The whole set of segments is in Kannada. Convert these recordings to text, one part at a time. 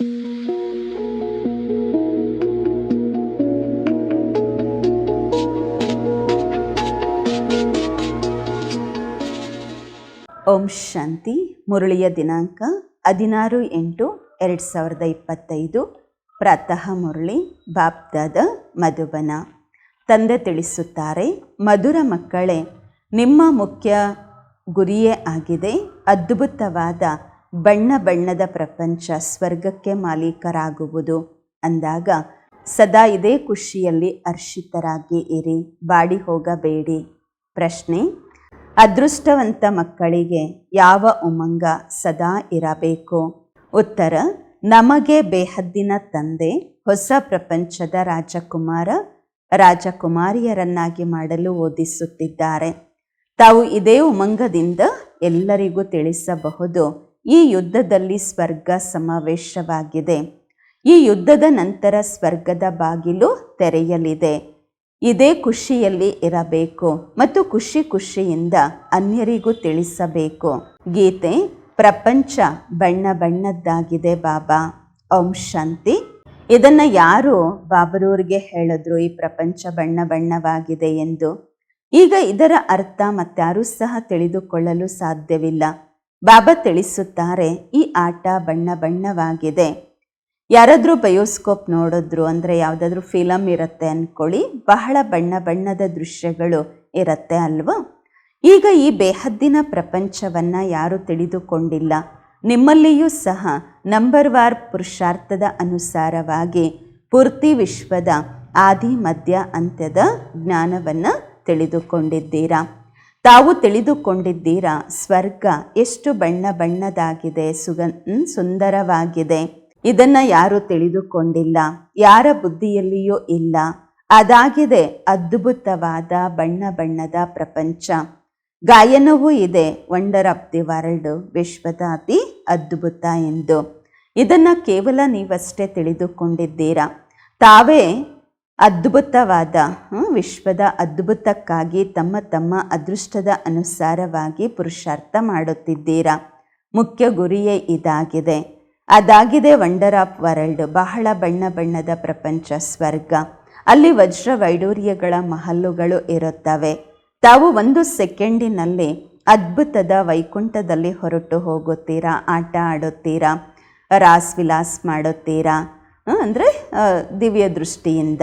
ಓಂ ಶಾಂತಿ, ಮುರಳಿಯ ದಿನಾಂಕ ಹದಿನಾರು ಎಂಟು ಎರಡು ಸಾವಿರದ ಇಪ್ಪತ್ತೈದು. ಪ್ರಾತಃ ಮುರಳಿ, ಬಾಪ್ದಾದ ಮಧುಬನ. ತಂದೆ ತಿಳಿಸುತ್ತಾರೆ, ಮಧುರ ಮಕ್ಕಳೇ, ನಿಮ್ಮ ಮುಖ್ಯ ಗುರಿಯೇ ಆಗಿದೆ, ಅದ್ಭುತವಾದ ಬಣ್ಣ ಬಣ್ಣದ ಪ್ರಪಂಚ ಸ್ವರ್ಗಕ್ಕೆ ಮಾಲೀಕರಾಗುವುದು ಅಂದಾಗ, ಸದಾ ಇದೇ ಖುಷಿಯಲ್ಲಿ ಹರ್ಷಿತರಾಗಿ ಇರಿ, ಬಾಡಿ ಹೋಗಬೇಡಿ. ಪ್ರಶ್ನೆ, ಅದೃಷ್ಟವಂತ ಮಕ್ಕಳಿಗೆ ಯಾವ ಉಮಂಗ ಸದಾ ಇರಬೇಕು? ಉತ್ತರ, ನಮಗೆ ಬೇಹದ್ದಿನ ತಂದೆ, ಹೊಸ ಪ್ರಪಂಚದ ರಾಜಕುಮಾರ, ರಾಜಕುಮಾರಿಯರನ್ನಾಗಿ ಮಾಡಲು ಓದಿಸುತ್ತಿದ್ದಾರೆ. ತಾವು ಇದೇ ಉಮಂಗದಿಂದ ಎಲ್ಲರಿಗೂ ತಿಳಿಸಬಹುದು ಈ ಯುದ್ಧದಲ್ಲಿ ಸ್ವರ್ಗ ಸಮಾವೇಶವಾಗಿದೆ. ಈ ಯುದ್ಧದ ನಂತರ ಸ್ವರ್ಗದ ಬಾಗಿಲು ತೆರೆಯಲಿದೆ. ಇದೇ ಖುಷಿಯಲ್ಲಿ ಇರಬೇಕು ಮತ್ತು ಖುಷಿ ಖುಷಿಯಿಂದ ಅನ್ಯರಿಗೂ ತಿಳಿಸಬೇಕು. ಗೀತೆ, ಪ್ರಪಂಚ ಬಣ್ಣ ಬಣ್ಣದ್ದಾಗಿದೆ ಬಾಬಾ. ಓಂ ಶಾಂತಿ. ಇದನ್ನು ಯಾರು ಬಾಬರೂರಿಗೆ ಹೇಳಿದ್ರು ಈ ಪ್ರಪಂಚ ಬಣ್ಣ ಬಣ್ಣವಾಗಿದೆ ಎಂದು? ಈಗ ಇದರ ಅರ್ಥ ಮತ್ತಾರೂ ಸಹ ತಿಳಿದುಕೊಳ್ಳಲು ಸಾಧ್ಯವಿಲ್ಲ. ಬಾಬಾ ತಿಳಿಸುತ್ತಾರೆ, ಈ ಆಟ ಬಣ್ಣ ಬಣ್ಣವಾಗಿದೆ. ಯಾರಾದರೂ ಬಯೋಸ್ಕೋಪ್ ನೋಡಿದ್ರು ಅಂದರೆ ಯಾವುದಾದ್ರೂ ಫಿಲಮ್ ಇರುತ್ತೆ ಅಂದ್ಕೊಳ್ಳಿ ಬಹಳ ಬಣ್ಣ ಬಣ್ಣದ ದೃಶ್ಯಗಳು ಇರುತ್ತೆ ಅಲ್ವಾ? ಈಗ ಈ ಬೇಹದ್ದಿನ ಪ್ರಪಂಚವನ್ನು ಯಾರು ತಿಳಿದುಕೊಂಡಿಲ್ಲ. ನಿಮ್ಮಲ್ಲಿಯೂ ಸಹ ನಂಬರ್ ವಾರ್ ಪುರುಷಾರ್ಥದ ಅನುಸಾರವಾಗಿ ಪೂರ್ತಿ ವಿಶ್ವದ ಆದಿ ಮಧ್ಯ ಅಂತ್ಯದ ಜ್ಞಾನವನ್ನು ತಿಳಿದುಕೊಂಡಿದ್ದೀರಾ? ತಾವು ತಿಳಿದುಕೊಂಡಿದ್ದೀರಾ, ಸ್ವರ್ಗ ಎಷ್ಟು ಬಣ್ಣ ಬಣ್ಣದಾಗಿದೆ ಸುಗನ್ ಸುಂದರವಾಗಿದೆ. ಇದನ್ನ ಯಾರು ತಿಳಿದುಕೊಂಡಿಲ್ಲ, ಯಾರ ಬುದ್ಧಿಯಲ್ಲಿಯೂ ಇಲ್ಲ. ಅದಾಗಿದೆ ಅದ್ಭುತವಾದ ಬಣ್ಣ ಬಣ್ಣದ ಪ್ರಪಂಚ. ಗಾಯನವೂ ಇದೆ ವಂಡರ್ ಆಫ್ ದಿ ವರ್ಲ್ಡ್ ವಿಶ್ವದ ಅತಿ ಅದ್ಭುತ ಎಂದು. ಇದನ್ನು ಕೇವಲ ನೀವಷ್ಟೇ ತಿಳಿದುಕೊಂಡಿದ್ದೀರಾ. ತಾವೇ ಅದ್ಭುತವಾದ ವಿಶ್ವದ ಅದ್ಭುತಕ್ಕಾಗಿ ತಮ್ಮ ತಮ್ಮ ಅದೃಷ್ಟದ ಅನುಸಾರವಾಗಿ ಪುರುಷಾರ್ಥ ಮಾಡುತ್ತಿದ್ದೀರಾ? ಮುಖ್ಯ ಗುರಿಯೇ ಇದಾಗಿದೆ. ಅದಾಗಿದೆ ವಂಡರ್ ಆಫ್ ವರ್ಲ್ಡ್ ಬಹಳ ಬಣ್ಣ ಬಣ್ಣದ ಪ್ರಪಂಚ ಸ್ವರ್ಗ. ಅಲ್ಲಿ ವಜ್ರ ವೈಡೂರ್ಯಗಳ ಮಹಲ್ಲುಗಳು ಇರುತ್ತವೆ. ತಾವು ಒಂದು ಸೆಕೆಂಡಿನಲ್ಲಿ ಅದ್ಭುತದ ವೈಕುಂಠದಲ್ಲಿ ಹೊರಟು ಹೋಗುತ್ತೀರಾ? ಆಟ ಆಡುತ್ತೀರಾ? ರಾಸ್ ವಿಲಾಸ್ ಮಾಡುತ್ತೀರಾ? ಅಂದರೆ ದಿವ್ಯ ದೃಷ್ಟಿಯಿಂದ.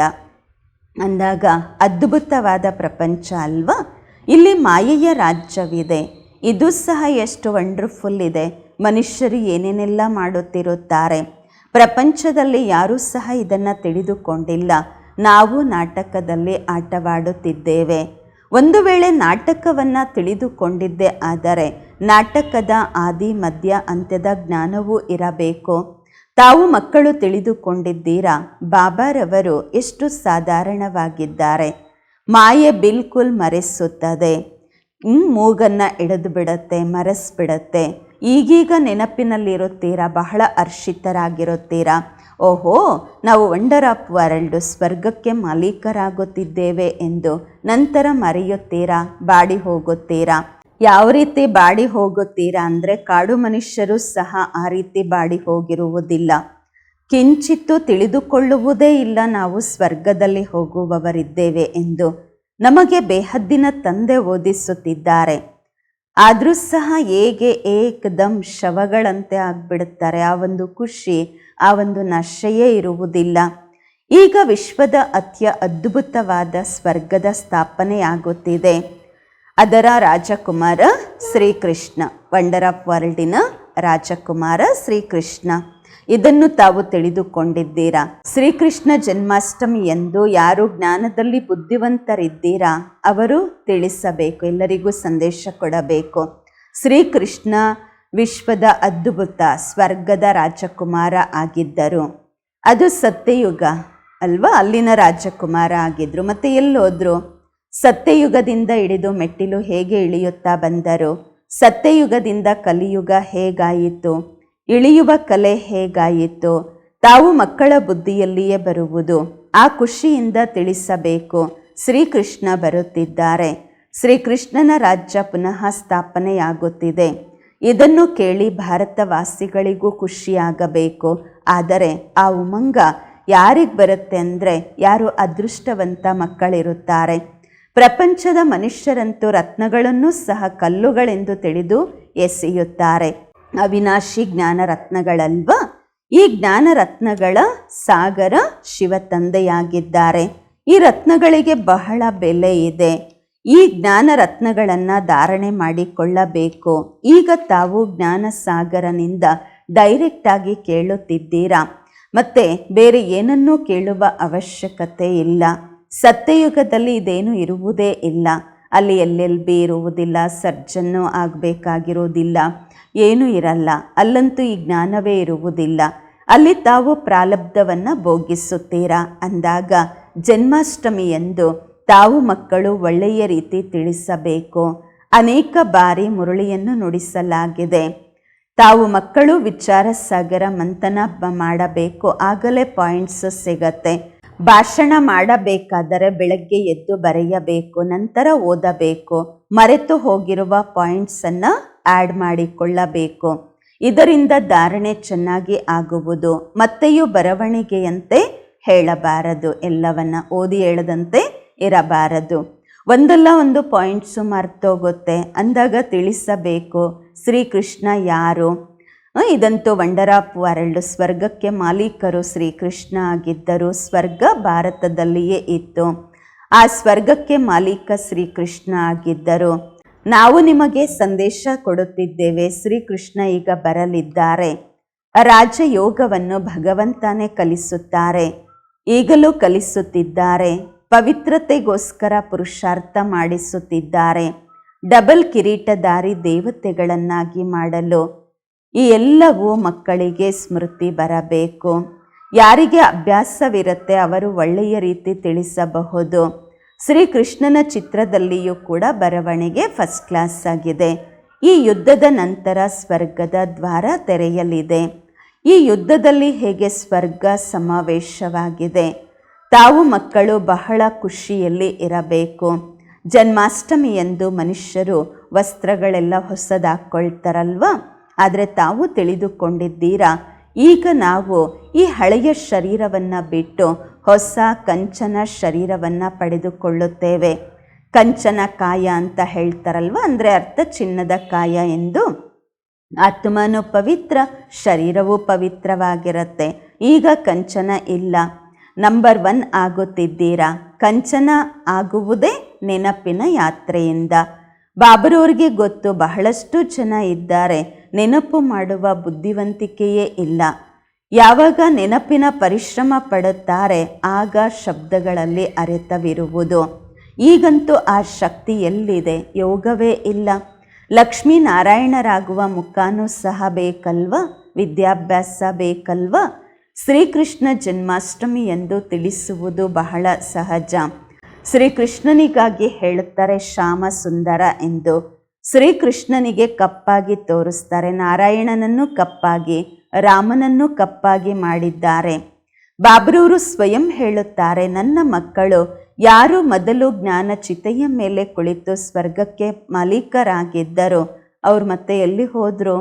ಅಂದಾಗ ಅದ್ಭುತವಾದ ಪ್ರಪಂಚ ಅಲ್ವಾ? ಇಲ್ಲಿ ಮಾಯೆಯ ರಾಜ್ಯವಿದೆ. ಇದು ಸಹ ಎಷ್ಟು ವಂಡರ್ಫುಲ್ ಇದೆ. ಮನುಷ್ಯರು ಏನೇನೆಲ್ಲ ಮಾಡುತ್ತಿರುತ್ತಾರೆ. ಪ್ರಪಂಚದಲ್ಲಿ ಯಾರೂ ಸಹ ಇದನ್ನು ತಿಳಿದುಕೊಂಡಿಲ್ಲ. ನಾವು ನಾಟಕದಲ್ಲಿ ಆಟವಾಡುತ್ತಿದ್ದೇವೆ. ಒಂದು ವೇಳೆ ನಾಟಕವನ್ನು ತಿಳಿದುಕೊಂಡಿದ್ದೆ ಆದರೆ ನಾಟಕದ ಆದಿ, ಮಧ್ಯ, ಅಂತ್ಯದ ಜ್ಞಾನವೂ ಇರಬೇಕು. ತಾವು ಮಕ್ಕಳು ತಿಳಿದುಕೊಂಡಿದ್ದೀರಾ? ಬಾಬಾರವರು ಎಷ್ಟು ಸಾಧಾರಣವಾಗಿದ್ದಾರೆ. ಮಾಯೆ ಬಿಲ್ಕುಲ್ ಮರೆಸುತ್ತದೆ. ಮೂಗನ್ನು ಎಳೆದು ಬಿಡತ್ತೆ ಮರೆಸ್ಬಿಡತ್ತೆ. ಈಗೀಗ ನೆನಪಿನಲ್ಲಿರುತ್ತೀರಾ? ಬಹಳ ಹರ್ಷಿತರಾಗಿರುತ್ತೀರಾ? ಓಹೋ, ನಾವು ವಂಡರ್ ಆಫ್ ವರ್ಲ್ಡ್ ಸ್ವರ್ಗಕ್ಕೆ ಮಾಲೀಕರಾಗುತ್ತಿದ್ದೇವೆ ಎಂದು ನಂತರ ಮರೆಯುತ್ತೀರಾ? ಬಾಡಿ ಹೋಗುತ್ತೀರಾ? ಯಾವ ರೀತಿ ಬಾಡಿ ಹೋಗುತ್ತೀರಾ ಅಂದರೆ ಕಾಡು ಮನುಷ್ಯರು ಸಹ ಆ ರೀತಿ ಬಾಡಿ ಹೋಗಿರುವುದಿಲ್ಲ. ಕಿಂಚಿತ್ತು ತಿಳಿದುಕೊಳ್ಳುವುದೇ ಇಲ್ಲ ನಾವು ಸ್ವರ್ಗದಲ್ಲಿ ಹೋಗುವವರಿದ್ದೇವೆ ಎಂದು ನಮಗೆ ಬೇಹದ್ದಿನ ತಂದೆ ಓದಿಸುತ್ತಿದ್ದಾರೆ. ಆದರೂ ಸಹ ಹೇಗೆ ಏಕದಮ್ ಶವಗಳಂತೆ ಆಗಿಬಿಡುತ್ತಾರೆ ಆ ಒಂದು ಖುಷಿ, ಆ ಒಂದು ನಶೆಯೇ ಇರುವುದಿಲ್ಲ. ಈಗ ವಿಶ್ವದ ಅತ್ಯ ಅದ್ಭುತವಾದ ಸ್ವರ್ಗದ ಸ್ಥಾಪನೆಯಾಗುತ್ತಿದೆ. ಅದರ ರಾಜಕುಮಾರ ಶ್ರೀಕೃಷ್ಣ ವಂಡರ್ ಆಫ್ ವರ್ಲ್ಡಿನ ರಾಜಕುಮಾರ ಶ್ರೀಕೃಷ್ಣ. ಇದನ್ನು ತಾವು ತಿಳಿದುಕೊಂಡಿದ್ದೀರಾ? ಶ್ರೀಕೃಷ್ಣ ಜನ್ಮಾಷ್ಟಮಿ ಎಂದು ಯಾರು ಜ್ಞಾನದಲ್ಲಿ ಬುದ್ಧಿವಂತರಿದ್ದೀರಾ? ಅವರು ತಿಳಿಸಬೇಕು, ಎಲ್ಲರಿಗೂ ಸಂದೇಶ ಕೊಡಬೇಕು. ಶ್ರೀಕೃಷ್ಣ ವಿಶ್ವದ ಅದ್ಭುತ, ಸ್ವರ್ಗದ ರಾಜಕುಮಾರ ಆಗಿದ್ದರು. ಅದು ಸತ್ಯಯುಗ ಅಲ್ವಾ? ಅಲ್ಲಿನ ರಾಜಕುಮಾರ ಆಗಿದ್ದರು ಮತ್ತು ಎಲ್ಲೋದ್ರು? ಸತ್ಯಯುಗದಿಂದ ಹಿಡಿದು ಮೆಟ್ಟಿಲು ಹೇಗೆ ಇಳಿಯುತ್ತಾ ಬಂದರು? ಸತ್ಯಯುಗದಿಂದ ಕಲಿಯುಗ ಹೇಗಾಯಿತು? ಇಳಿಯುವ ಕಲೆ ಹೇಗಾಯಿತು? ತಾವು ಮಕ್ಕಳ ಬುದ್ಧಿಯಲ್ಲಿಯೇ ಬರುವುದು, ಆ ಖುಷಿಯಿಂದ ತಿಳಿಸಬೇಕು. ಶ್ರೀಕೃಷ್ಣ ಬರುತ್ತಿದ್ದಾರೆ. ಶ್ರೀಕೃಷ್ಣನ ರಾಜ್ಯ ಪುನಃ ಸ್ಥಾಪನೆಯಾಗುತ್ತಿದೆ. ಇದನ್ನು ಕೇಳಿ ಭಾರತವಾಸಿಗಳಿಗೂ ಖುಷಿಯಾಗಬೇಕು. ಆದರೆ ಆ ಉಮಂಗ ಯಾರಿಗೆ ಬರುತ್ತೆ ಅಂದರೆ ಯಾರು ಅದೃಷ್ಟವಂತ ಮಕ್ಕಳಿರುತ್ತಾರೆ? ಪ್ರಪಂಚದ ಮನುಷ್ಯರಂತೂ ರತ್ನಗಳನ್ನು ಸಹ ಕಲ್ಲುಗಳೆಂದು ತಿಳಿದು ಎಸೆಯುತ್ತಾರೆ. ಅವಿನಾಶಿ ಜ್ಞಾನ ರತ್ನಗಳಲ್ವ? ಈ ಜ್ಞಾನ ರತ್ನಗಳ ಸಾಗರ ಶಿವ ತಂದೆಯಾಗಿದ್ದಾರೆ. ಈ ರತ್ನಗಳಿಗೆ ಬಹಳ ಬೆಲೆ ಇದೆ. ಈ ಜ್ಞಾನ ರತ್ನಗಳನ್ನು ಧಾರಣೆ ಮಾಡಿಕೊಳ್ಳಬೇಕು. ಈಗ ತಾವು ಜ್ಞಾನ ಸಾಗರನಿಂದ ಡೈರೆಕ್ಟಾಗಿ ಕೇಳುತ್ತಿದ್ದೀರಾ? ಮತ್ತೆ ಬೇರೆ ಏನನ್ನೂ ಕೇಳುವ ಅವಶ್ಯಕತೆ ಇಲ್ಲ. ಸತ್ಯಯುಗದಲ್ಲಿ ಇದೇನು ಇರುವುದೇ ಇಲ್ಲ. ಅಲ್ಲಿ ಎಲ್ಲೆಲ್ಲಿ ಇರುವುದಿಲ್ಲ ಸರ್ಜನ್ನು ಆಗಬೇಕಾಗಿರೋದಿಲ್ಲ ಏನೂ ಇರಲ್ಲ. ಅಲ್ಲಂತೂ ಈ ಜ್ಞಾನವೇ ಇರುವುದಿಲ್ಲ. ಅಲ್ಲಿ ತಾವು ಪ್ರಾಲಬ್ಧವನ್ನು ಭೋಗಿಸುತ್ತೀರಾ? ಅಂದಾಗ ಜನ್ಮಾಷ್ಟಮಿಯಂದು ತಾವು ಮಕ್ಕಳು ಒಳ್ಳೆಯ ರೀತಿ ತಿಳಿಸಬೇಕು. ಅನೇಕ ಬಾರಿ ಮುರಳಿಯನ್ನು ನುಡಿಸಲಾಗಿದೆ. ತಾವು ಮಕ್ಕಳು ವಿಚಾರ ಸಾಗರ ಮಂಥನ ಮಾಡಬೇಕು. ಆಗಲೇ ಪಾಯಿಂಟ್ಸ್ ಸಿಗತ್ತೆ. ಭಾಷಣ ಮಾಡಬೇಕಾದರೆ ಬೆಳಗ್ಗೆ ಎದ್ದು ಬರೆಯಬೇಕು, ನಂತರ ಓದಬೇಕು, ಮರೆತು ಹೋಗಿರುವ ಪಾಯಿಂಟ್ಸನ್ನು ಆ್ಯಡ್ ಮಾಡಿಕೊಳ್ಳಬೇಕು. ಇದರಿಂದ ಧಾರಣೆ ಚೆನ್ನಾಗಿ ಆಗುವುದು, ಮತ್ತೆಯೂ ಬರವಣಿಗೆಯಂತೆ ಹೇಳಬಾರದು, ಎಲ್ಲವನ್ನ ಓದಿ ಹೇಳದಂತೆ ಇರಬಾರದು. ಒಂದಲ್ಲ ಒಂದು ಪಾಯಿಂಟ್ಸು ಮರ್ತೋಗುತ್ತೆ, ಅಂದಾಗ ತಿಳಿಸಬೇಕು, ಶ್ರೀಕೃಷ್ಣ ಯಾರು? ಇದಂತೂ ವಂಡರ್ ಆಫ್ ವರ್ಲ್ಡ್ ಸ್ವರ್ಗಕ್ಕೆ ಮಾಲೀಕರು ಶ್ರೀಕೃಷ್ಣ ಆಗಿದ್ದರು ಸ್ವರ್ಗ ಭಾರತದಲ್ಲಿಯೇ ಇತ್ತು. ಆ ಸ್ವರ್ಗಕ್ಕೆ ಮಾಲೀಕ ಶ್ರೀಕೃಷ್ಣ ಆಗಿದ್ದರು. ನಾವು ನಿಮಗೆ ಸಂದೇಶ ಕೊಡುತ್ತಿದ್ದೇವೆ, ಶ್ರೀಕೃಷ್ಣ ಈಗ ಬರಲಿದ್ದಾರೆ. ರಾಜಯೋಗವನ್ನು ಭಗವಂತನೇ ಕಲಿಸುತ್ತಾರೆ. ಈಗಲೂ ಕಲಿಸುತ್ತಿದ್ದಾರೆ. ಪವಿತ್ರತೆಗೋಸ್ಕರ ಪುರುಷಾರ್ಥ ಮಾಡಿಸುತ್ತಿದ್ದಾರೆ. ಡಬಲ್ ಕಿರೀಟಧಾರಿ ದೇವತೆಗಳನ್ನಾಗಿ ಮಾಡಲು ಈ ಎಲ್ಲವೂ ಮಕ್ಕಳಿಗೆ ಸ್ಮೃತಿ ಬರಬೇಕು. ಯಾರಿಗೆ ಅಭ್ಯಾಸವಿರುತ್ತೆ ಅವರು ಒಳ್ಳೆಯ ರೀತಿ ತಿಳಿಸಬಹುದು. ಶ್ರೀಕೃಷ್ಣನ ಚಿತ್ರದಲ್ಲಿಯೂ ಕೂಡ ಬರವಣಿಗೆ ಫಸ್ಟ್ ಕ್ಲಾಸ್ ಆಗಿದೆ. ಈ ಯುದ್ಧದ ನಂತರ ಸ್ವರ್ಗದ ದ್ವಾರ ತೆರೆಯಲಿದೆ. ಈ ಯುದ್ಧದಲ್ಲಿ ಹೇಗೆ ಸ್ವರ್ಗ ಸಮಾವೇಶವಾಗಿದೆ? ತಾವು ಮಕ್ಕಳು ಬಹಳ ಖುಷಿಯಲ್ಲಿ ಇರಬೇಕು. ಜನ್ಮಾಷ್ಟಮಿಯಂದು ಮನುಷ್ಯರು ವಸ್ತ್ರಗಳೆಲ್ಲ ಹೊಸದಾಕೊಳ್ತಾರಲ್ವ? ಆದರೆ ತಾವು ತಿಳಿದುಕೊಂಡಿದ್ದೀರಾ? ಈಗ ನಾವು ಈ ಹಳೆಯ ಶರೀರವನ್ನು ಬಿಟ್ಟು ಹೊಸ ಕಂಚನ ಶರೀರವನ್ನು ಪಡೆದುಕೊಳ್ಳುತ್ತೇವೆ. ಕಂಚನ ಕಾಯ ಅಂತ ಹೇಳ್ತಾರಲ್ವ? ಅಂದರೆ ಅರ್ಥ ಚಿನ್ನದ ಕಾಯ ಎಂದು. ಆತ್ಮನು ಪವಿತ್ರ, ಶರೀರವು ಪವಿತ್ರವಾಗಿರುತ್ತೆ. ಈಗ ಕಂಚನ ಇಲ್ಲ. ನಂಬರ್ ಒನ್ ಆಗುತ್ತಿದ್ದೀರಾ? ಕಂಚನ ಆಗುವುದೇ ನೆನಪಿನ ಯಾತ್ರೆಯಿಂದ. ಬಾಬರವ್ರಿಗೆ ಗೊತ್ತು ಬಹಳಷ್ಟು ಜನ ಇದ್ದಾರೆ. ನೆನಪು ಮಾಡುವ ಬುದ್ಧಿವಂತಿಕೆಯೇ ಇಲ್ಲ. ಯಾವಾಗ ನೆನಪಿನ ಪರಿಶ್ರಮ ಪಡುತ್ತಾರೆ, ಆಗ ಶಬ್ದಗಳಲ್ಲಿ ಅರೆತವಿರುವುದು. ಈಗಂತೂ ಆ ಶಕ್ತಿ ಎಲ್ಲಿದೆ? ಯೋಗವೇ ಇಲ್ಲ. ಲಕ್ಷ್ಮೀನಾರಾಯಣರಾಗುವ ಮುಖಾನೂ ಸಹ ಬೇಕಲ್ವ? ವಿದ್ಯಾಭ್ಯಾಸ ಬೇಕಲ್ವ? ಶ್ರೀಕೃಷ್ಣ ಜನ್ಮಾಷ್ಟಮಿ ಎಂದು ತಿಳಿಸುವುದು ಬಹಳ ಸಹಜ. ಶ್ರೀಕೃಷ್ಣನಿಗಾಗಿ ಹೇಳುತ್ತಾರೆ ಶ್ಯಾಮ ಸುಂದರ ಎಂದು. ಶ್ರೀಕೃಷ್ಣನಿಗೆ ಕಪ್ಪಾಗಿ ತೋರಿಸ್ತಾರೆ. ನಾರಾಯಣನನ್ನು ಕಪ್ಪಾಗಿ, ರಾಮನನ್ನು ಕಪ್ಪಾಗಿ ಮಾಡಿದ್ದಾರೆ. ಬಾಬ್ರೂರು ಸ್ವಯಂ ಹೇಳುತ್ತಾರೆ, ನನ್ನ ಮಕ್ಕಳು, ಯಾರು ಮೊದಲು ಜ್ಞಾನ ಚಿತೆಯ ಮೇಲೆ ಕುಳಿತು ಸ್ವರ್ಗಕ್ಕೆ ಮಾಲೀಕರಾಗಿದ್ದರು? ಅವ್ರು ಮತ್ತೆ ಎಲ್ಲಿ ಹೋದ್ರು?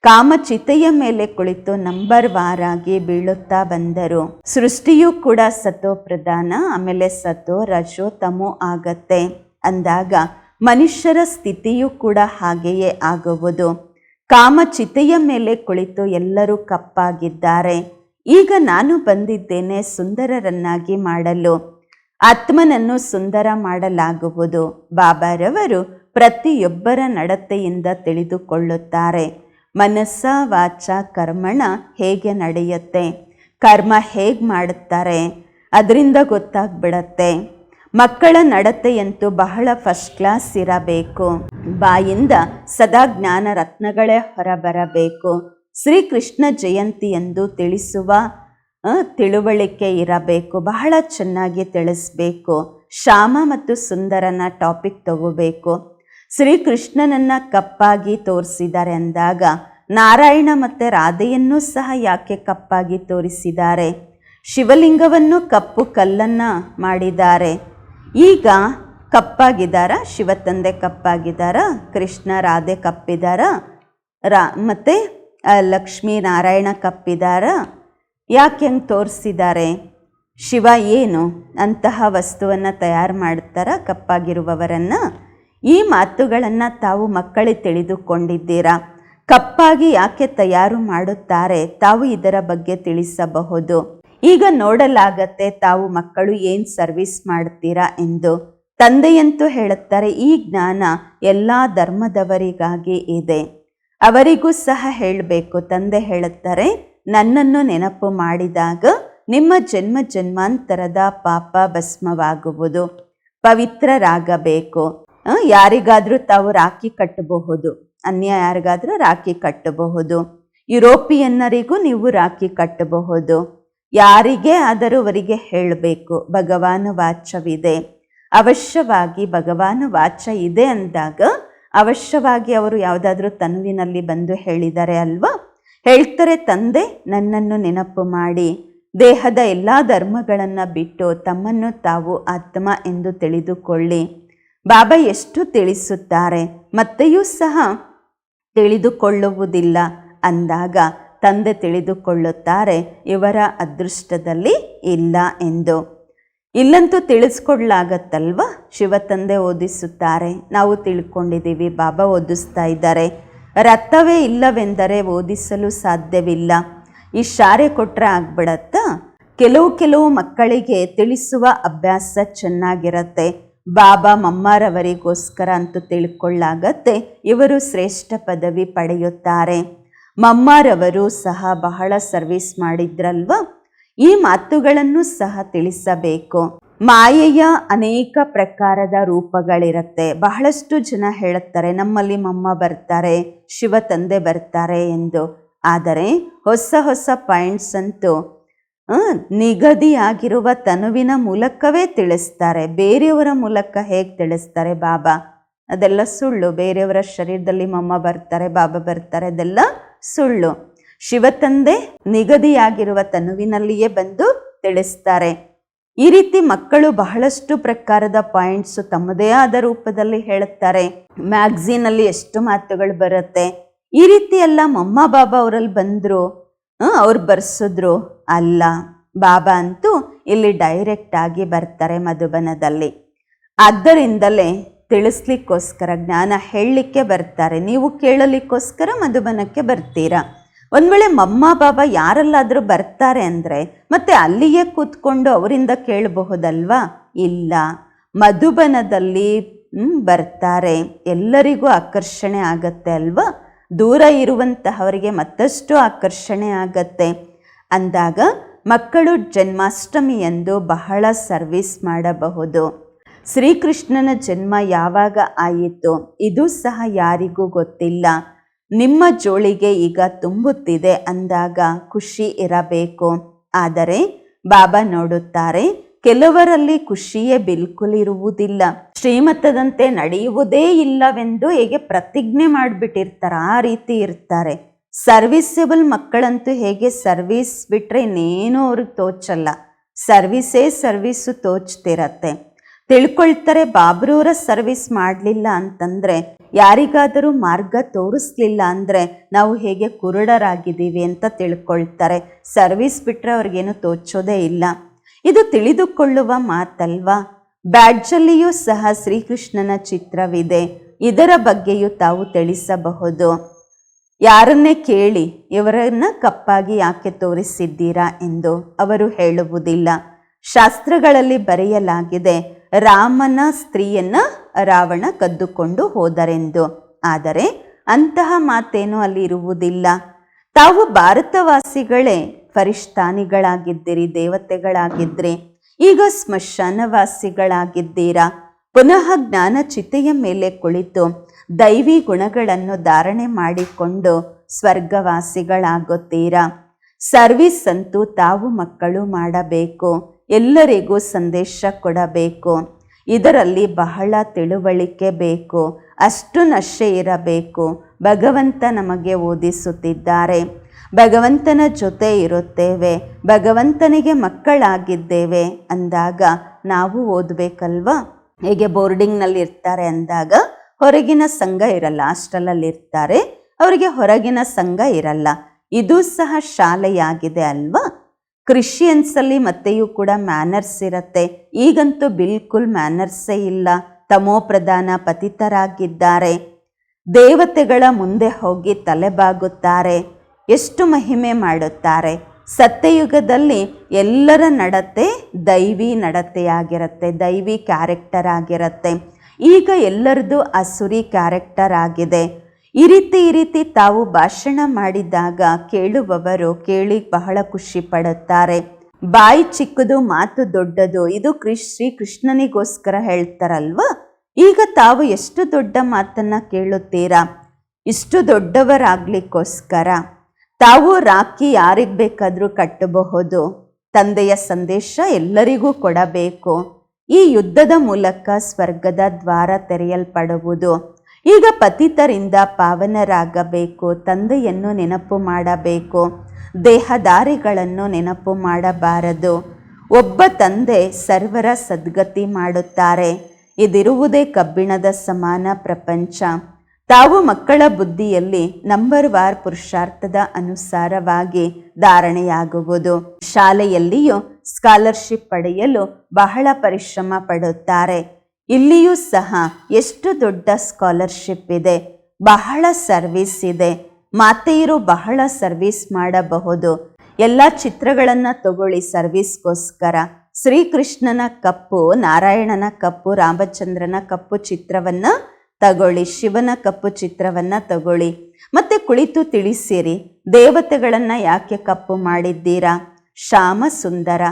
ಕಾಮ ಚಿತೆಯ ಮೇಲೆ ಕುಳಿತು ನಂಬರ್ ವಾರಾಗಿ ಬೀಳುತ್ತಾ ಬಂದರು. ಸೃಷ್ಟಿಯೂ ಕೂಡ ಸತೋ ಪ್ರಧಾನ ಆಮೇಲೆ ಸತೋ ರಜೋ ತಮೋ ಆಗತ್ತೆ. ಅಂದಾಗ ಮನುಷ್ಯರ ಸ್ಥಿತಿಯೂ ಕೂಡ ಹಾಗೆಯೇ ಆಗುವುದು. ಕಾಮ ಚಿತೆಯ ಮೇಲೆ ಕುಳಿತು ಎಲ್ಲರೂ ಕಪ್ಪಾಗಿದ್ದಾರೆ. ಈಗ ನಾನು ಬಂದಿದ್ದೇನೆ ಸುಂದರರನ್ನಾಗಿ ಮಾಡಲು. ಆತ್ಮನನ್ನು ಸುಂದರ ಮಾಡಲಾಗುವುದು. ಬಾಬಾರವರು ಪ್ರತಿಯೊಬ್ಬರ ನಡತೆಯಿಂದ ತಿಳಿದುಕೊಳ್ಳುತ್ತಾರೆ. ಮನಸ್ಸ, ವಾಚ, ಕರ್ಮಣ ಹೇಗೆ ನಡೆಯುತ್ತೆ? ಕರ್ಮ ಹೇಗೆ ಮಾಡುತ್ತಾರೆ? ಅದರಿಂದ ಗೊತ್ತಾಗ್ಬಿಡತ್ತೆ. ಮಕ್ಕಳ ನಡತೆಯಂತೂ ಬಹಳ ಫಸ್ಟ್ ಕ್ಲಾಸ್ ಇರಬೇಕು. ಬಾಯಿಂದ ಸದಾ ಜ್ಞಾನ ರತ್ನಗಳೇ ಹೊರಬರಬೇಕು. ಶ್ರೀಕೃಷ್ಣ ಜಯಂತಿ ಎಂದು ತಿಳಿಸುವ ತಿಳುವಳಿಕೆ ಇರಬೇಕು. ಬಹಳ ಚೆನ್ನಾಗಿ ತಿಳಿಸ್ಬೇಕು. ಶ್ಯಾಮ ಮತ್ತು ಸುಂದರನ ಟಾಪಿಕ್ ತಗೋಬೇಕು. ಶ್ರೀಕೃಷ್ಣನನ್ನ ಕಪ್ಪಾಗಿ ತೋರಿಸಿದ್ದಾರೆ ಅಂದಾಗ, ನಾರಾಯಣ ಮತ್ತು ರಾಧೆಯನ್ನು ಸಹ ಯಾಕೆ ಕಪ್ಪಾಗಿ ತೋರಿಸಿದ್ದಾರೆ? ಶಿವಲಿಂಗವನ್ನು ಕಪ್ಪು ಕಲ್ಲನ್ನು ಮಾಡಿದ್ದಾರೆ. ಈಗ ಕಪ್ಪಾಗಿದ್ದಾರ, ಶಿವತಂದೆ ಕಪ್ಪಾಗಿದ್ದಾರ, ಕೃಷ್ಣ ರಾಧೆ ಕಪ್ಪಿದಾರ, ರಾ, ಮತ್ತು ಲಕ್ಷ್ಮೀ ನಾರಾಯಣ ಕಪ್ಪಿದಾರ. ಯಾಕೆ ಹೆಂಗೆ ತೋರಿಸಿದ್ದಾರೆ ಶಿವ ಏನು ಅಂತಹ ವಸ್ತುವನ್ನು ತಯಾರು ಮಾಡ್ತಾರ, ಕಪ್ಪಾಗಿರುವವರನ್ನು? ಈ ಮಾತುಗಳನ್ನು ತಾವು ಮಕ್ಕಳಿಗೆ ತಿಳಿದುಕೊಂಡಿದ್ದೀರಾ? ಕಪ್ಪಾಗಿ ಯಾಕೆ ತಯಾರು ಮಾಡುತ್ತಾರೆ, ತಾವು ಇದರ ಬಗ್ಗೆ ತಿಳಿಸಬಹುದು. ಈಗ ನೋಡಲಾಗತ್ತೆ ತಾವು ಮಕ್ಕಳು ಏನು ಸರ್ವಿಸ್ ಮಾಡ್ತೀರಾ ಎಂದು. ತಂದೆಯಂತೂ ಹೇಳುತ್ತಾರೆ, ಈ ಜ್ಞಾನ ಎಲ್ಲ ಧರ್ಮದವರಿಗಾಗಿ ಇದೆ. ಅವರಿಗೂ ಸಹ ಹೇಳಬೇಕು. ತಂದೆ ಹೇಳುತ್ತಾರೆ, ನನ್ನನ್ನು ನೆನಪು ಮಾಡಿದಾಗ ನಿಮ್ಮ ಜನ್ಮ ಜನ್ಮಾಂತರದ ಪಾಪ ಭಸ್ಮವಾಗುವುದು. ಪವಿತ್ರರಾಗಬೇಕು. ಯಾರಿಗಾದರೂ ತಾವು ರಾಖಿ ಕಟ್ಟಬಹುದು. ಅನ್ಯ ಯಾರಿಗಾದರೂ ರಾಖಿ ಕಟ್ಟಬಹುದು. ಯುರೋಪಿಯನ್ನರಿಗೂ ನೀವು ರಾಖಿ ಕಟ್ಟಬಹುದು. ಯಾರಿಗೆ ಆದರೂ ಅವರಿಗೆ ಹೇಳಬೇಕು, ಭಗವಾನ ವಾಚ್ಯವಿದೆ. ಅವಶ್ಯವಾಗಿ ಭಗವಾನ ವಾಚ ಇದೆ ಅಂದಾಗ ಅವಶ್ಯವಾಗಿ ಅವರು ಯಾವುದಾದ್ರೂ ತನುವಿನಲ್ಲಿ ಬಂದು ಹೇಳಿದ್ದಾರೆ ಅಲ್ವಾ? ಹೇಳ್ತಾರೆ, ತಂದೆ, ನನ್ನನ್ನು ನೆನಪು ಮಾಡಿ. ದೇಹದ ಎಲ್ಲ ಧರ್ಮಗಳನ್ನು ಬಿಟ್ಟು ತಮ್ಮನ್ನು ತಾವು ಆತ್ಮ ಎಂದು ತಿಳಿದುಕೊಳ್ಳಿ. ಬಾಬಾ ಎಷ್ಟು ತಿಳಿಸುತ್ತಾರೆ? ಮತ್ತೆಯೂ ಸಹ ತಿಳಿದುಕೊಳ್ಳುವುದಿಲ್ಲ. ಅಂದಾಗ ತಂದೆ ತಿಳಿದುಕೊಳ್ಳುತ್ತಾರೆ, ಇವರ ಅದೃಷ್ಟದಲ್ಲಿ ಇಲ್ಲ ಎಂದು. ಇಲ್ಲಂತೂ ತಿಳಿಸ್ಕೊಡ್ಲಾಗತ್ತಲ್ವ? ಶಿವ ತಂದೆ ಓದಿಸುತ್ತಾರೆ. ನಾವು ತಿಳ್ಕೊಂಡಿದ್ದೀವಿ, ಬಾಬಾ ಓದಿಸ್ತಾ ಇದ್ದಾರೆ. ರಥವೇ ಇಲ್ಲವೆಂದರೆ ಓದಿಸಲು ಸಾಧ್ಯವಿಲ್ಲ. ಈ ಶಾರೆ ಕೊಟ್ಟರೆ ಆಗ್ಬಿಡತ್ತಾ? ಕೆಲವು ಕೆಲವು ಮಕ್ಕಳಿಗೆ ತಿಳಿಸುವ ಅಭ್ಯಾಸ ಚೆನ್ನಾಗಿರತ್ತೆ. ಬಾಬಾ ಮಮ್ಮಾರವರಿಗೋಸ್ಕರ ಅಂತೂ ತಿಳ್ಕೊಳ್ಳಾಗತ್ತೆ. ಇವರು ಶ್ರೇಷ್ಠ ಪದವಿ ಪಡೆಯುತ್ತಾರೆ. ಮಮ್ಮಾರವರು ಸಹ ಬಹಳ ಸರ್ವಿಸ್ ಮಾಡಿದ್ರಲ್ವ? ಈ ಮಾತುಗಳನ್ನು ಸಹ ತಿಳಿಸಬೇಕು. ಮಾಯೆಯ ಅನೇಕ ಪ್ರಕಾರದ ರೂಪಗಳಿರುತ್ತೆ. ಬಹಳಷ್ಟು ಜನ ಹೇಳುತ್ತಾರೆ, ನಮ್ಮಲ್ಲಿ ಮಮ್ಮ ಬರ್ತಾರೆ, ಶಿವ ತಂದೆ ಬರ್ತಾರೆ ಎಂದು. ಆದರೆ ಹೊಸ ಹೊಸ ಪಾಯಿಂಟ್ಸ್ ಅಂತೂ ನಿಗದಿಯಾಗಿರುವ ತನುವಿನ ಮೂಲಕವೇ ತಿಳಿಸ್ತಾರೆ. ಬೇರೆಯವರ ಮೂಲಕ ಹೇಗೆ ತಿಳಿಸ್ತಾರೆ ಬಾಬಾ? ಅದೆಲ್ಲ ಸುಳ್ಳು. ಬೇರೆಯವರ ಶರೀರದಲ್ಲಿ ಮಮ್ಮ ಬರ್ತಾರೆ, ಬಾಬಾ ಬರ್ತಾರೆ, ಅದೆಲ್ಲ ಸುಳ್ಳು. ಶಿವತಂದೆ ನಿಗದಿಯಾಗಿರುವ ತನುವಿನಲ್ಲಿಯೇ ಬಂದು ತಿಳಿಸ್ತಾರೆ. ಈ ರೀತಿ ಮಕ್ಕಳು ಬಹಳಷ್ಟು ಪ್ರಕಾರದ ಪಾಯಿಂಟ್ಸ್ ತಮ್ಮದೇ ಆದ ರೂಪದಲ್ಲಿ ಹೇಳುತ್ತಾರೆ. ಮ್ಯಾಗ್ಝೀನಲ್ಲಿ ಎಷ್ಟು ಮಾತುಗಳು ಬರುತ್ತೆ. ಈ ರೀತಿ ಎಲ್ಲ ಮಮ್ಮ ಬಾಬಾ ಅವರಲ್ಲಿ ಬಂದರು ಅವ್ರು ಬರ್ಸಿದ್ರು ಅಲ್ಲ. ಬಾಬಾ ಅಂತೂ ಇಲ್ಲಿ ಡೈರೆಕ್ಟ್ ಆಗಿ ಬರ್ತಾರೆ ಮಧುಬನದಲ್ಲಿ. ಆದ್ದರಿಂದಲೇ ತಿಳಿಸ್ಲಿಕ್ಕೋಸ್ಕರ, ಜ್ಞಾನ ಹೇಳಲಿಕ್ಕೆ ಬರ್ತಾರೆ. ನೀವು ಕೇಳಲಿಕ್ಕೋಸ್ಕರ ಮಧುಬನಕ್ಕೆ ಬರ್ತೀರಾ? ಒಂದು ವೇಳೆ ಮಮ್ಮ, ಬಾಬಾ ಯಾರಲ್ಲಾದರೂ ಬರ್ತಾರೆ ಅಂದರೆ, ಮತ್ತೆ ಅಲ್ಲಿಯೇ ಕೂತ್ಕೊಂಡು ಅವರಿಂದ ಕೇಳಬಹುದಲ್ವಾ? ಇಲ್ಲ. ಮಧುಬನದಲ್ಲಿ ಬರ್ತಾರೆ. ಎಲ್ಲರಿಗೂ ಆಕರ್ಷಣೆ ಆಗತ್ತೆ ಅಲ್ವಾ? ದೂರ ಇರುವಂತಹವರಿಗೆ ಮತ್ತಷ್ಟು ಆಕರ್ಷಣೆ ಆಗತ್ತೆ. ಅಂದಾಗ ಮಕ್ಕಳು ಜನ್ಮಾಷ್ಟಮಿಯಂದು ಬಹಳ ಸರ್ವಿಸ್ ಮಾಡಬಹುದು. ಶ್ರೀಕೃಷ್ಣನ ಜನ್ಮ ಯಾವಾಗ ಆಯಿತು? ಇದು ಸಹ ಯಾರಿಗೂ ಗೊತ್ತಿಲ್ಲ. ನಿಮ್ಮ ಜೋಳಿಗೆ ಈಗ ತುಂಬುತ್ತಿದೆ ಅಂದಾಗ ಖುಷಿ ಇರಬೇಕು. ಆದರೆ ಬಾಬಾ ನೋಡುತ್ತಾರೆ, ಕೆಲವರಲ್ಲಿ ಖುಷಿಯೇ ಬಿಲ್ಕುಲಿರುವುದಿಲ್ಲ ಶ್ರೀಮತದಂತೆ ನಡೆಯುವುದೇ ಇಲ್ಲವೆಂದು ಹೇಗೆ ಪ್ರತಿಜ್ಞೆ ಮಾಡಿಬಿಟ್ಟಿರ್ತಾರೆ ಆ ರೀತಿ ಇರ್ತಾರೆ. ಸರ್ವಿಸಬಲ್ ಮಕ್ಕಳಂತೂ ಹೇಗೆ ಸರ್ವಿಸ್ ಬಿಟ್ರೆ ಇನ್ನೇನೂ ಅವ್ರಿಗೆ ತೋಚಲ್ಲ. ಸರ್ವಿಸೇ ಸರ್ವಿಸು ತೋಚ್ತಿರತ್ತೆ. ತಿಳ್ಕೊಳ್ತಾರೆ, ಬಾಬ್ರೂರ ಸರ್ವಿಸ್ ಮಾಡಲಿಲ್ಲ ಅಂತಂದರೆ ಯಾರಿಗಾದರೂ ಮಾರ್ಗ ತೋರಿಸ್ಲಿಲ್ಲ ಅಂದರೆ ನಾವು ಹೇಗೆ ಕುರುಡರಾಗಿದ್ದೀವಿ ಅಂತ ತಿಳ್ಕೊಳ್ತಾರೆ. ಸರ್ವಿಸ್ ಬಿಟ್ಟರೆ ಅವ್ರಿಗೇನು ತೋಚೋದೇ ಇಲ್ಲ. ಇದು ತಿಳಿದುಕೊಳ್ಳುವ ಮಾತಲ್ವಾ? ಬ್ಯಾಡ್ಜಲ್ಲಿಯೂ ಸಹ ಶ್ರೀಕೃಷ್ಣನ ಚಿತ್ರವಿದೆ. ಇದರ ಬಗ್ಗೆಯೂ ತಾವು ತಿಳಿಸಬಹುದು. ಯಾರನ್ನೇ ಕೇಳಿ ಇವರನ್ನ ಕಪ್ಪಾಗಿ ಯಾಕೆ ತೋರಿಸಿದ್ದೀರಾ ಎಂದು ಅವರು ಹೇಳುವುದಿಲ್ಲ. ಶಾಸ್ತ್ರಗಳಲ್ಲಿ ಬರೆಯಲಾಗಿದೆ ರಾಮನ ಸ್ತ್ರೀಯನ್ನ ರಾವಣ ಕದ್ದುಕೊಂಡು ಹೋದರೆಂದು. ಆದರೆ ಅಂತಹ ಮಾತೇನೂ ಅಲ್ಲಿ ಇರುವುದಿಲ್ಲ. ತಾವು ಭಾರತವಾಸಿಗಳೇ, ಫರಿಷ್ಠಾನಿಗಳಾಗಿದ್ದೀರಿ ದೇವತೆಗಳಾಗಿದ್ರಿ ಈಗ ಸ್ಮಶಾನವಾಸಿಗಳಾಗಿದ್ದೀರಾ? ಪುನಃ ಜ್ಞಾನ ಚಿತೆಯ ಮೇಲೆ ಕುಳಿತು ದೈವಿ ಗುಣಗಳನ್ನು ಧಾರಣೆ ಮಾಡಿಕೊಂಡು ಸ್ವರ್ಗವಾಸಿಗಳಾಗುತ್ತೀರಾ? ಸರ್ವಿಸ್ ಅಂತೂ ತಾವು ಮಕ್ಕಳು ಮಾಡಬೇಕು. ಎಲ್ಲರಿಗೂ ಸಂದೇಶ ಕೊಡಬೇಕು. ಇದರಲ್ಲಿ ಬಹಳ ತಿಳುವಳಿಕೆ ಬೇಕು. ಅಷ್ಟು ನಶೆ ಇರಬೇಕು. ಭಗವಂತ ನಮಗೆ ಓದಿಸುತ್ತಿದ್ದಾರೆ. ಭಗವಂತನ ಜೊತೆ ಇರುತ್ತೇವೆ. ಭಗವಂತನಿಗೆ ಮಕ್ಕಳಾಗಿದ್ದೇವೆ ಅಂದಾಗ ನಾವು ಓದಬೇಕಲ್ವಾ? ಹೇಗೆ ಬೋರ್ಡಿಂಗ್ನಲ್ಲಿ ಇರ್ತಾರೆ ಅಂದಾಗ ಹೊರಗಿನ ಸಂಘ ಇರಲ್ಲ, ಹಾಸ್ಟೆಲಲ್ಲಿ ಇರ್ತಾರೆ. ಅವರಿಗೆ ಹೊರಗಿನ ಸಂಘ ಇರಲ್ಲ. ಇದು ಸಹ ಶಾಲೆಯಾಗಿದೆ ಅಲ್ವಾ? ಕ್ರಿಶ್ಚಿಯನ್ಸಲ್ಲಿ ಮತ್ತೆಯೂ ಕೂಡ ಮ್ಯಾನರ್ಸ್ ಇರುತ್ತೆ. ಈಗಂತೂ ಬಿಲ್ಕುಲ್ ಮ್ಯಾನರ್ಸೇ ಇಲ್ಲ. ತಮೋ ಪ್ರಧಾನ ಪತಿತರಾಗಿದ್ದಾರೆ. ದೇವತೆಗಳ ಮುಂದೆ ಹೋಗಿ ತಲೆಬಾಗುತ್ತಾರೆ. ಎಷ್ಟು ಮಹಿಮೆ ಮಾಡುತ್ತಾರೆ. ಸತ್ಯಯುಗದಲ್ಲಿ ಎಲ್ಲರ ನಡತೆ ದೈವಿ ನಡತೆಯಾಗಿರುತ್ತೆ. ದೈವಿ ಕ್ಯಾರೆಕ್ಟರ್ ಆಗಿರುತ್ತೆ. ಈಗ ಎಲ್ಲರದು ಅಸುರಿ ಕ್ಯಾರೆಕ್ಟರ್ ಆಗಿದೆ. ಈ ರೀತಿ ಈ ರೀತಿ ತಾವು ಭಾಷಣ ಮಾಡಿದಾಗ ಕೇಳುವವರು ಕೇಳಿ ಬಹಳ ಖುಷಿ ಪಡುತ್ತಾರೆ. ಬಾಯಿ ಚಿಕ್ಕದು, ಮಾತು ದೊಡ್ಡದು, ಇದು ಕೃಷ್ ಶ್ರೀ ಕೃಷ್ಣನಿಗೋಸ್ಕರ ಹೇಳ್ತಾರಲ್ವಾ? ಈಗ ತಾವು ಎಷ್ಟು ದೊಡ್ಡ ಮಾತನ್ನ ಕೇಳುತ್ತೀರಾ? ಇಷ್ಟು ದೊಡ್ಡವರಾಗ್ಲಿಕ್ಕೋಸ್ಕರ. ತಾವು ರಾಖಿ ಯಾರಿಗೆ ಬೇಕಾದರೂ ಕಟ್ಟಬಹುದು. ತಂದೆಯ ಸಂದೇಶ ಎಲ್ಲರಿಗೂ ಕೊಡಬೇಕು. ಈ ಯುದ್ಧದ ಮೂಲಕ ಸ್ವರ್ಗದ ದ್ವಾರ ತೆರೆಯಲ್ಪಡುವುದು. ಈಗ ಪತಿತರಿಂದ ಪಾವನರಾಗಬೇಕು, ತಂದೆಯನ್ನು ನೆನಪು ಮಾಡಬೇಕು, ದೇಹದಾರಿಗಳನ್ನು ನೆನಪು ಮಾಡಬಾರದು. ಒಬ್ಬ ತಂದೆ ಸರ್ವರ ಸದ್ಗತಿ ಮಾಡುತ್ತಾರೆ. ಇದಿರುವುದೇ ಕಬ್ಬಿಣದ ಸಮಾನ ಪ್ರಪಂಚ. ತಾವು ಮಕ್ಕಳ ಬುದ್ಧಿಯಲ್ಲಿ ನಂಬರ್ ವಾರ್ ಪುರುಷಾರ್ಥದ ಅನುಸಾರವಾಗಿ ಧಾರಣೆಯಾಗುವುದು. ಶಾಲೆಯಲ್ಲಿಯೂ ಸ್ಕಾಲರ್ಶಿಪ್ ಪಡೆಯಲು ಬಹಳ ಪರಿಶ್ರಮ ಪಡುತ್ತಾರೆ. ಇಲ್ಲಿಯೂ ಸಹ ಎಷ್ಟು ದೊಡ್ಡ ಸ್ಕಾಲರ್ಶಿಪ್ ಇದೆ. ಬಹಳ ಸರ್ವಿಸ್ ಇದೆ. ಮಾತೆಯರು ಬಹಳ ಸರ್ವಿಸ್ ಮಾಡಬಹುದು. ಎಲ್ಲ ಚಿತ್ರಗಳನ್ನು ತಗೊಳ್ಳಿ ಸರ್ವಿಸ್ಗೋಸ್ಕರ ಶ್ರೀಕೃಷ್ಣನ ಕಪ್ಪು, ನಾರಾಯಣನ ಕಪ್ಪು, ರಾಮಚಂದ್ರನ ಕಪ್ಪು ಚಿತ್ರವನ್ನು ತಗೊಳ್ಳಿ. ಶಿವನ ಕಪ್ಪು ಚಿತ್ರವನ್ನು ತಗೊಳ್ಳಿ. ಮತ್ತು ಕುಳಿತು ತಿಳಿಸಿರಿ. ದೇವತೆಗಳನ್ನು ಯಾಕೆ ಕಪ್ಪು ಮಾಡಿದ್ದೀರಾ? ಶ್ಯಾಮ ಸುಂದರ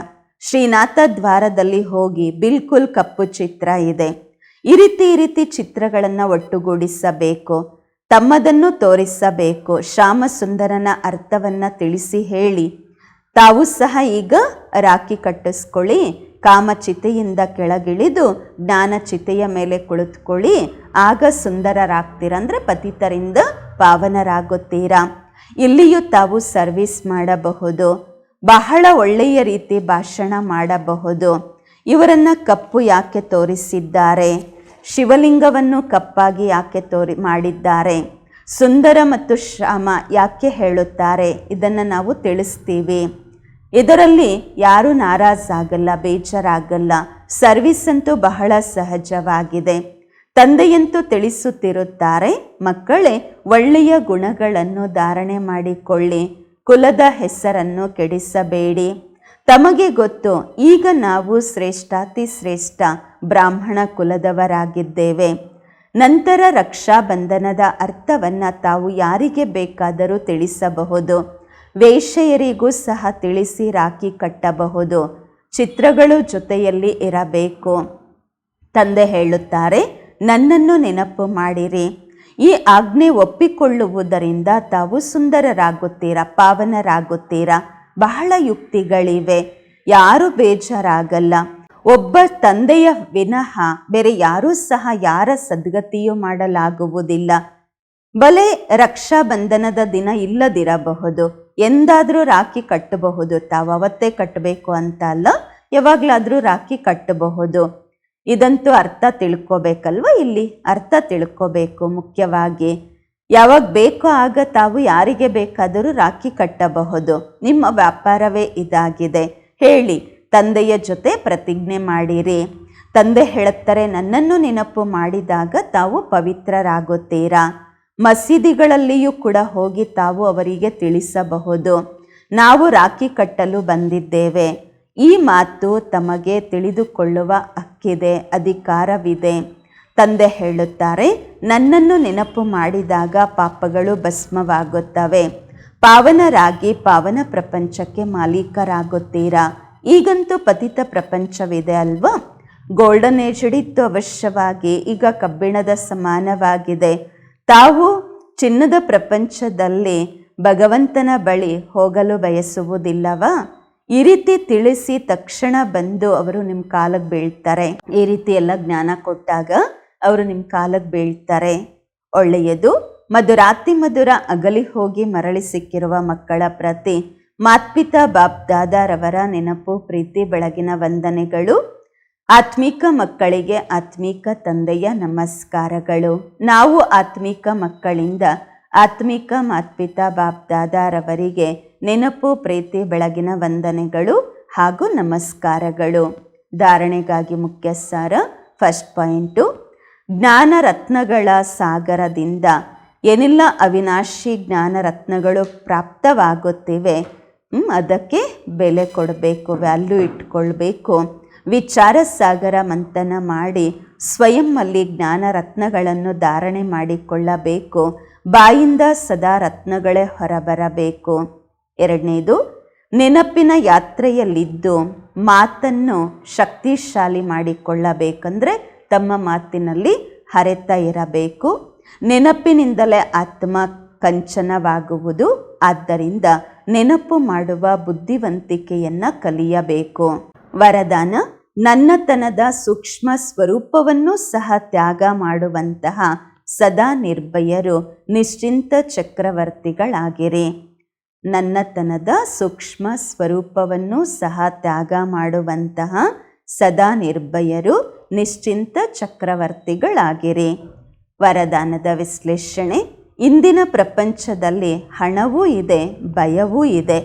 ಶ್ರೀನಾಥ ದ್ವಾರದಲ್ಲಿ ಹೋಗಿ ಬಿಲ್ಕುಲ್ ಕಪ್ಪು ಚಿತ್ರ ಇದೆ. ಈ ರೀತಿ ಈ ರೀತಿ ಚಿತ್ರಗಳನ್ನು ಒಟ್ಟುಗೂಡಿಸಬೇಕು, ತಮ್ಮದನ್ನು ತೋರಿಸಬೇಕು ಶ್ಯಾಮ ಸುಂದರನ ಅರ್ಥವನ್ನ ತಿಳಿಸಿ ಹೇಳಿ. ತಾವು ಸಹ ಈಗ ರಾಖಿ ಕಟ್ಟಿಸ್ಕೊಳ್ಳಿ, ಕಾಮಚಿತೆಯಿಂದ ಕೆಳಗಿಳಿದು ಜ್ಞಾನ ಚಿತೆಯ ಮೇಲೆ ಕುಳಿತುಕೊಳ್ಳಿ. ಆಗ ಸುಂದರರಾಗ್ತೀರ ಅಂದರೆ ಪತಿತರಿಂದ ಪಾವನರಾಗುತ್ತೀರಾ? ಇಲ್ಲಿಯೂ ತಾವು ಸರ್ವಿಸ್ ಮಾಡಬಹುದು. ಬಹಳ ಒಳ್ಳೆಯ ರೀತಿ ಭಾಷಣ ಮಾಡಬಹುದು. ಇವರನ್ನು ಕಪ್ಪು ಯಾಕೆ ತೋರಿಸಿದ್ದಾರೆ? ಶಿವಲಿಂಗವನ್ನು ಕಪ್ಪಾಗಿ ಯಾಕೆ ತೋರಿ ಮಾಡಿದ್ದಾರೆ? ಸುಂದರ ಮತ್ತು ಶ್ರಮ ಯಾಕೆ ಹೇಳುತ್ತಾರೆ? ಇದನ್ನು ನಾವು ತಿಳಿಸ್ತೀವಿ. ಇದರಲ್ಲಿ ಯಾರೂ ನಾರಾಜಾಗಲ್ಲ ಬೇಜಾರಾಗಲ್ಲ. ಸರ್ವಿಸ್ ಅಂತೂ ಬಹಳ ಸಹಜವಾಗಿದೆ. ತಂದೆಯಂತೂ ತಿಳಿಸುತ್ತಿರುತ್ತಾರೆ, ಮಕ್ಕಳೇ ಒಳ್ಳೆಯ ಗುಣಗಳನ್ನು ಧಾರಣೆ ಮಾಡಿಕೊಳ್ಳಿ. ಕುಲದ ಹೆಸರನ್ನು ಕೆಡಿಸಬೇಡಿ. ತಮಗೆ ಗೊತ್ತು, ಈಗ ನಾವು ಶ್ರೇಷ್ಠಾತಿ ಶ್ರೇಷ್ಠ ಬ್ರಾಹ್ಮಣ ಕುಲದವರಾಗಿದ್ದೇವೆ. ನಂತರ ರಕ್ಷಾಬಂಧನದ ಅರ್ಥವನ್ನು ತಾವು ಯಾರಿಗೆ ಬೇಕಾದರೂ ತಿಳಿಸಬಹುದು. ವೇಶ್ಯೆಯರಿಗೂ ಸಹ ತಿಳಿಸಿ ರಾಖಿ ಕಟ್ಟಬಹುದು. ಚಿತ್ರಗಳು ಜೊತೆಯಲ್ಲಿ ಇರಬೇಕು. ತಂದೆ ಹೇಳುತ್ತಾರೆ, ನನ್ನನ್ನು ನೆನಪು ಮಾಡಿರಿ. ಈ ಆಜ್ಞೆ ಒಪ್ಪಿಕೊಳ್ಳುವುದರಿಂದ ತಾವು ಸುಂದರರಾಗುತ್ತೀರಾ, ಪಾವನರಾಗುತ್ತೀರಾ? ಬಹಳ ಯುಕ್ತಿಗಳಿವೆ. ಯಾರು ಬೇಜಾರಾಗಲ್ಲ. ಒಬ್ಬ ತಂದೆಯ ವಿನಃ ಬೇರೆ ಯಾರೂ ಸಹ ಯಾರ ಸದ್ಗತಿಯೂ ಮಾಡಲಾಗುವುದಿಲ್ಲ. ಬಲೆ ರಕ್ಷಾ ಬಂಧನದ ದಿನ ಇಲ್ಲದಿರಬಹುದು. ಎಂದಾದರೂ ರಾಖಿ ಕಟ್ಟಬಹುದು. ತಾವು ಅವತ್ತೇ ಕಟ್ಟಬೇಕು ಅಂತ ಅಲ್ಲ, ಯಾವಾಗಲಾದರೂ ರಾಖಿ ಕಟ್ಟಬಹುದು. ಇದಂತೂ ಅರ್ಥ ತಿಳ್ಕೋಬೇಕಲ್ವ ಇಲ್ಲಿ? ಅರ್ಥ ತಿಳ್ಕೋಬೇಕು ಮುಖ್ಯವಾಗಿ. ಯಾವಾಗ ಬೇಕೋ ಆಗ ತಾವು ಯಾರಿಗೆ ಬೇಕಾದರೂ ರಾಖಿ ಕಟ್ಟಬಹುದು. ನಿಮ್ಮ ವ್ಯಾಪಾರವೇ ಇದಾಗಿದೆ. ಹೇಳಿ, ತಂದೆಯ ಜೊತೆ ಪ್ರತಿಜ್ಞೆ ಮಾಡಿರಿ. ತಂದೆ ಹೇಳುತ್ತಾರೆ, ನನ್ನನ್ನು ನೆನಪು ಮಾಡಿದಾಗ ತಾವು ಪವಿತ್ರರಾಗುತ್ತೀರಾ? ಮಸೀದಿಗಳಲ್ಲಿಯೂ ಕೂಡ ಹೋಗಿ ತಾವು ಅವರಿಗೆ ತಿಳಿಸಬಹುದು. ನಾವು ರಾಖಿ ಕಟ್ಟಲು ಬಂದಿದ್ದೇವೆ. ಈ ಮಾತು ತಮಗೆ ತಿಳಿದುಕೊಳ್ಳುವ ಹಕ್ಕಿದೆ, ಅಧಿಕಾರವಿದೆ. ತಂದೆ ಹೇಳುತ್ತಾರೆ, ನನ್ನನ್ನು ನೆನಪು ಮಾಡಿದಾಗ ಪಾಪಗಳು ಭಸ್ಮವಾಗುತ್ತವೆ. ಪಾವನರಾಗಿ ಪಾವನ ಪ್ರಪಂಚಕ್ಕೆ ಮಾಲೀಕರಾಗುತ್ತೀರಾ? ಈಗಂತೂ ಪತಿತ ಪ್ರಪಂಚವಿದೆ ಅಲ್ವಾ? ಗೋಲ್ಡನ್ ಏಜ್ ಹಿಡಿತು ಅವಶ್ಯವಾಗಿ ಈಗ ಕಬ್ಬಿಣದ ಸಮಾನವಾಗಿದೆ. ತಾವು ಚಿನ್ನದ ಪ್ರಪಂಚದಲ್ಲಿ ಭಗವಂತನ ಬಳಿ ಹೋಗಲು ಬಯಸುವುದಿಲ್ಲವಾ? ಈ ರೀತಿ ತಿಳಿಸಿ ತಕ್ಷಣ ಬಂದು ಅವರು ನಿಮ್ಮ ಕಾಲಕ್ಕೆ ಬೀಳ್ತಾರೆ. ಈ ರೀತಿ ಎಲ್ಲ ಜ್ಞಾನ ಕೊಟ್ಟಾಗ ಅವರು ನಿಮ್ಮ ಕಾಲಕ್ಕೆ ಬೀಳ್ತಾರೆ. ಒಳ್ಳೆಯದು. ಮಧುರಾತಿ ಮಧುರ ಅಗಲಿ ಹೋಗಿ ಮರಳಿ ಸಿಕ್ಕಿರುವ ಮಕ್ಕಳ ಪ್ರತಿ ಮಾತ್ಪಿತಾ ಬಾಪ್ ದಾದಾರವರ ನೆನಪು, ಪ್ರೀತಿ, ಬೆಳಗಿನ ವಂದನೆಗಳು. ಆತ್ಮಿಕ ಮಕ್ಕಳಿಗೆ ಆತ್ಮಿಕ ತಂದೆಯ ನಮಸ್ಕಾರಗಳು. ನಾವು ಆತ್ಮಿಕ ಮಕ್ಕಳಿಂದ ಆತ್ಮಿಕ ಮಾತ್ಪಿತಾ ಬಾಪ್ ದಾದಾರವರಿಗೆ ನೆನಪು, ಪ್ರೀತಿ, ಬೆಳಗಿನ ವಂದನೆಗಳು ಹಾಗೂ ನಮಸ್ಕಾರಗಳು. ಧಾರಣೆಗಾಗಿ ಮುಖ್ಯ ಸಾರ ಫಸ್ಟ್ ಪಾಯಿಂಟು ಜ್ಞಾನ ರತ್ನಗಳ ಸಾಗರದಿಂದ. ಏನೆಲ್ಲ ಅವಿನಾಶಿ ಜ್ಞಾನ ರತ್ನಗಳು ಪ್ರಾಪ್ತವಾಗುತ್ತಿವೆ ಅದಕ್ಕೆ ಬೆಲೆ ಕೊಡಬೇಕು ವ್ಯಾಲ್ಯೂ ಇಟ್ಕೊಳ್ಬೇಕು. ವಿಚಾರ ಸಾಗರ ಮಂಥನ ಮಾಡಿ ಸ್ವಯಂನಲ್ಲಿ ಜ್ಞಾನ ರತ್ನಗಳನ್ನು ಧಾರಣೆ ಮಾಡಿಕೊಳ್ಳಬೇಕು. ಬಾಯಿಂದ ಸದಾ ರತ್ನಗಳೇ ಹೊರಬರಬೇಕು. ಎರಡನೇದು, ನೆನಪಿನ ಯಾತ್ರೆಯಲ್ಲಿದ್ದು ಮಾತನ್ನು ಶಕ್ತಿಶಾಲಿ ಮಾಡಿಕೊಳ್ಳಬೇಕಂದ್ರೆ ತಮ್ಮ ಮಾತಿನಲ್ಲಿ ಹರೆತ ಇರಬೇಕು. ನೆನಪಿನಿಂದಲೇ ಆತ್ಮ ಕಂಚನವಾಗುವುದು. ಆದ್ದರಿಂದ ನೆನಪು ಮಾಡುವ ಬುದ್ಧಿವಂತಿಕೆಯನ್ನು ಕಲಿಯಬೇಕು. ವರದಾನ, ನನ್ನತನದ ಸೂಕ್ಷ್ಮ ಸ್ವರೂಪವನ್ನು ಸಹ ತ್ಯಾಗ ಮಾಡುವಂತಹ ಸದಾ ನಿರ್ಭಯರು ನಿಶ್ಚಿಂತ ಚಕ್ರವರ್ತಿಗಳಾಗಿರಿ. ನನ್ನತನದ ಸೂಕ್ಷ್ಮ ಸ್ವರೂಪವನ್ನು ಸಹ ತ್ಯಾಗ ಮಾಡುವಂತಹ ಸದಾ ನಿರ್ಭಯರು ನಿಶ್ಚಿಂತ ಚಕ್ರವರ್ತಿಗಳಾಗಿರಿ. ವರದಾನದ ವಿಶ್ಲೇಷಣೆ, ಇಂದಿನ ಪ್ರಪಂಚದಲ್ಲಿ ಹಣವೂ ಇದೆ, ಭಯವೂ ಇದೆ.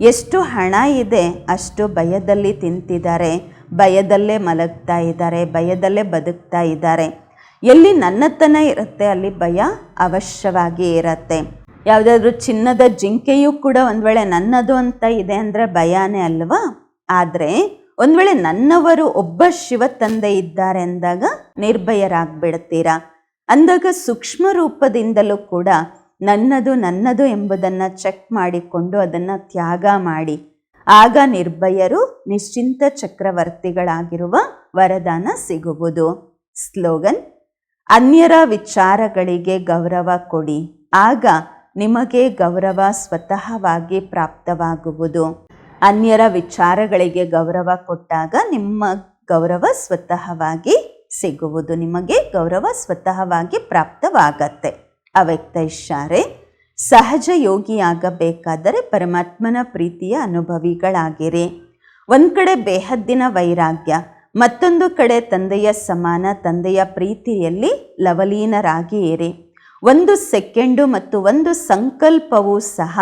ಎಷ್ಟು ಹಣ ಇದೆ, ಅಷ್ಟು ಭಯದಲ್ಲಿ ತಿಂತಿದ್ದಾರೆ. ಭಯದಲ್ಲೇ ಮಲಗ್ತಾ ಇದ್ದಾರೆ, ಭಯದಲ್ಲೇ ಬದುಕ್ತಾ ಇದ್ದಾರೆ. ಎಲ್ಲಿ ನನ್ನತನ ಇರುತ್ತೆ, ಅಲ್ಲಿ ಭಯ ಅವಶ್ಯವಾಗಿ ಇರತ್ತೆ. ಯಾವುದಾದ್ರೂ ಚಿನ್ನದ ಜಿಂಕೆಯೂ ಕೂಡ ಒಂದು ವೇಳೆ ನನ್ನದು ಅಂತ ಇದೆ ಅಂದರೆ ಭಯಾನೇ ಅಲ್ವಾ? ಆದರೆ ಒಂದು ವೇಳೆ ನನ್ನವರು ಒಬ್ಬ ಶಿವ ತಂದೆ ಇದ್ದಾರೆ ಅಂದಾಗ ನಿರ್ಭಯರಾಗ್ಬಿಡ್ತೀರಾ? ಅಂದಾಗ ಸೂಕ್ಷ್ಮ ರೂಪದಿಂದಲೂ ಕೂಡ ನನ್ನದು ನನ್ನದು ಎಂಬುದನ್ನು ಚೆಕ್ ಮಾಡಿಕೊಂಡು ಅದನ್ನು ತ್ಯಾಗ ಮಾಡಿ. ಆಗ ನಿರ್ಭಯರು ನಿಶ್ಚಿಂತ ಚಕ್ರವರ್ತಿಗಳಾಗಿರುವ ವರದಾನ ಸಿಗುವುದು. ಸ್ಲೋಗನ್, ಅನ್ಯರ ವಿಚಾರಗಳಿಗೆ ಗೌರವ ಕೊಡಿ. ಆಗ ನಿಮಗೆ ಗೌರವ ಸ್ವತಃವಾಗಿ ಪ್ರಾಪ್ತವಾಗುವುದು. ಅನ್ಯರ ವಿಚಾರಗಳಿಗೆ ಗೌರವ ಕೊಟ್ಟಾಗ ನಿಮ್ಮ ಗೌರವ ಸ್ವತಃವಾಗಿ ಸಿಗುವುದು. ನಿಮಗೆ ಗೌರವ ಸ್ವತಃವಾಗಿ ಪ್ರಾಪ್ತವಾಗತ್ತೆ. ಅವ್ಯಕ್ತ ಇಶಾರೆ ಸಹಜ ಯೋಗಿಯಾಗಬೇಕಾದರೆ ಪರಮಾತ್ಮನ ಪ್ರೀತಿಯ ಅನುಭವಿಗಳಾಗಿರಿ. ಒಂದು ಕಡೆ ಬೇಹದ್ದಿನ ವೈರಾಗ್ಯ, ಮತ್ತೊಂದು ಕಡೆ ತಂದೆಯ ಸಮಾನ ತಂದೆಯ ಪ್ರೀತಿಯಲ್ಲಿ ಲವಲೀನರಾಗಿ ಇರಿ ಒಂದು ಸೆಕೆಂಡು ಮತ್ತು ಒಂದು ಸಂಕಲ್ಪವೂ ಸಹ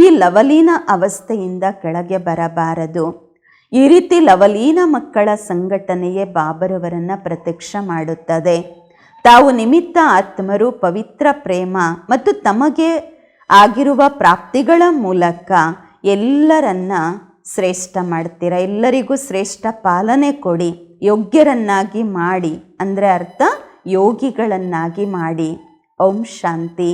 ಈ ಲವಲೀನ ಅವಸ್ಥೆಯಿಂದ ಕೆಳಗೆ ಬರಬಾರದು. ಈ ರೀತಿ ಲವಲೀನ ಮಕ್ಕಳ ಸಂಘಟನೆಯೇ ಬಾಬರವರನ್ನು ಪ್ರತ್ಯಕ್ಷ ಮಾಡುತ್ತದೆ. ತಾವು ನಿಮಿತ್ತ ಆತ್ಮರು ಪವಿತ್ರ ಪ್ರೇಮ ಮತ್ತು ತಮಗೆ ಆಗಿರುವ ಪ್ರಾಪ್ತಿಗಳ ಮೂಲಕ ಎಲ್ಲರನ್ನ ಶ್ರೇಷ್ಠ ಮಾಡ್ತೀರಾ? ಎಲ್ಲರಿಗೂ ಶ್ರೇಷ್ಠ ಪಾಲನೆ ಕೊಡಿ, ಯೋಗ್ಯರನ್ನಾಗಿ ಮಾಡಿ, ಅಂದರೆ ಅರ್ಥ ಯೋಗಿಗಳನ್ನಾಗಿ ಮಾಡಿ. ಓಂ ಶಾಂತಿ